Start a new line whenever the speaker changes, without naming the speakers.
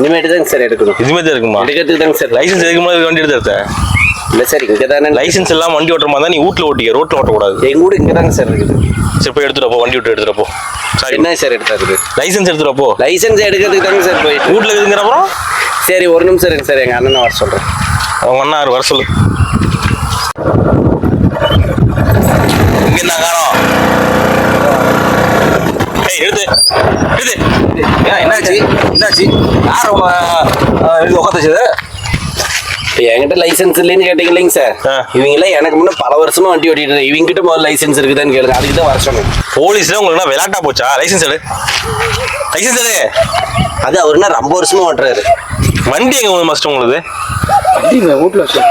இனிமேட்டு தாங்க சார் எடுக்கணும்.
தான் இருக்குமா?
எடுக்கிறதுக்கு தாங்க சார்.
லைசன்ஸ் எடுக்க மாதிரி வண்டி எடுத்து
இல்லை சார் இங்கே தானே
லைசன்ஸ் இல்லாம வண்டி ஓட்டுற மாதிரி தான் நீ வீட்டில் ஓட்டிக்க ரோட்டில் ஓட்டக்கூடாது.
எங்க கூட இங்கே தாங்க சார் இருக்குது.
சரி போய் எடுத்துட்டு போ வண்டி விட்டு எடுத்துட்டு போ சாரி
என்ன சார் எடுத்தாரு
லைசன்ஸ் எடுத்துட்டு போ
லைசன்ஸ் எடுக்கிறதுக்கு தாங்க சார் போயிட்டு
வீட்டில் இருக்குங்கிற அப்புறம்?
சரி ஒரு நிமிஷம் இருக்கு சார் எங்கள் அண்ணனை வர சொல்கிறேன்
அவங்க அண்ணா வர சொல்லு. ஏன் என்னாச்சு? என்னாச்சு? யார் இது உட்காந்துச்சு
இப்போ என்கிட்ட லைசன்ஸ் இல்லைன்னு கேட்டீங்க இல்லைங்க சார்
ஆ.
இவங்களாம் எனக்கு முன்னே பல வருஷமா வண்டி ஓட்டிட்டு இருக்காங்க. இவங்க கிட்ட முதல்ல லைசன்ஸ் இருக்குதான்னு கேளுங்க. அதுக்கு தான் வர சொன்னேன்.
போலீஸ்ல உங்களுக்கு என்ன விளையாட்டா போச்சா? லைசன்ஸ் எடு. லைசன்ஸ் எடு.
அது அவர் என்ன ரொம்ப வருஷமா ஓட்டுறாரு.
வண்டி எங்க மஸ்ட் உங்களுக்கு
வீட்டில் வச்சு